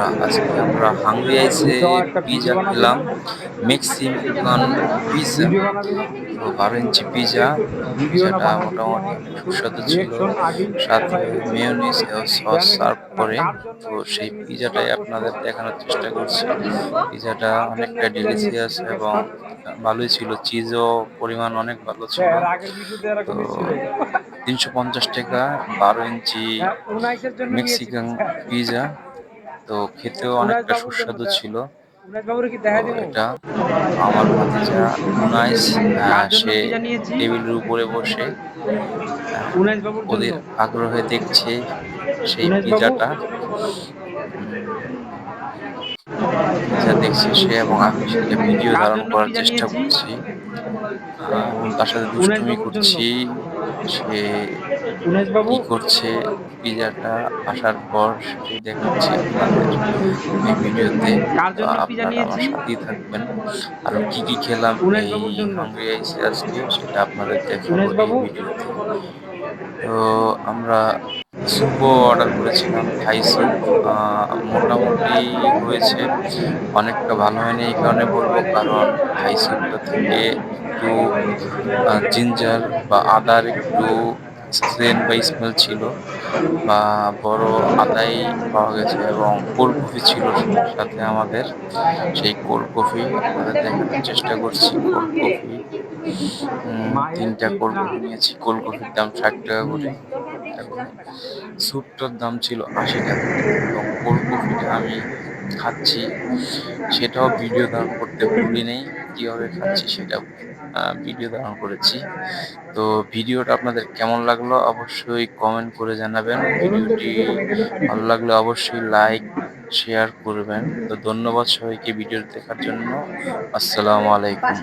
বন্ধুরা আজকে আমরা হাংরি আইসে পিজা খেলাম মেক্সিকান পিজা তো বারো ইঞ্চি পিজা পিজাটা মোটামুটি সুস্বাদু ছিল। সাথে মেয়নিস সস সার্ভ করে। তো সেই পিজাটাই আপনাদের দেখানোর চেষ্টা করছি। পিজাটা অনেকটা ডেলিসিয়াস এবং ভালোই ছিল। চিজও পরিমাণ অনেক ভালো ছিল। তো তিনশো পঞ্চাশ টাকা বারো ইঞ্চি মেক্সিকান পিজা তো খেতেও অনেকটা সুস্বাদু ছিল। এটা আমার ভাতিজা উনাইস সে টেবিলের উপরে বসে ওদের আগ্রহে দেখছে সেই পিজাটা। পিজা দেখছে সে এবং আমি সেটা ভিডিও ধারণ করার চেষ্টা করছি। তার সাথে দুষ্টুমি করছি। সে কি করছে পিজাটা আসার পর সেটাই দেখাচ্ছি আপনাদের এই ভিডিওতে। আপনারা আমার সাথেই থাকবেন। আর কি কি খেলাম এই হাঙ্গরি আইসে আজকে সেটা আপনাদের দেখাবো এই ভিডিওতে। তো আমরা স্যুপও অর্ডার করেছিলাম থাই স্যুপ মোটামুটি হয়েছে। অনেকটা ভালো হয়নি এই কারণে বলব কারণ থাই স্যুপটা থেকে একটু জিঞ্জার বা আদার একটু সেন বা স্মেল ছিল বা বড় আদাই পাওয়া গেছে এবং কোল্ড কফি ছিল সাথে আমাদের, সেই কোল্ড কফি আপনাদের দেখানোর চেষ্টা করছি। কোল্ড কফি তিনটা কোল্ড কফি নিয়েছি। কোল্ড কফির দাম ষাট টাকা করে। এবং স্যুপটার দাম ছিল আশি টাকা। এবং কোল্ড কফিটা আমি খাচ্ছি, সেটাও ভিডিও ধারণ করতে ভুলি নেই, কীভাবে খাচ্ছি সেটাও ভিডিও ধারণ করেছি। তো ভিডিওটা আপনাদের কেমন লাগল অবশ্যই কমেন্ট করে জানাবেন। ভিডিওটি ভালো লাগলে অবশ্যই লাইক শেয়ার করবেন। তো ধন্যবাদ সবাইকে ভিডিও দেখার জন্য। আসসালামু আলাইকুম।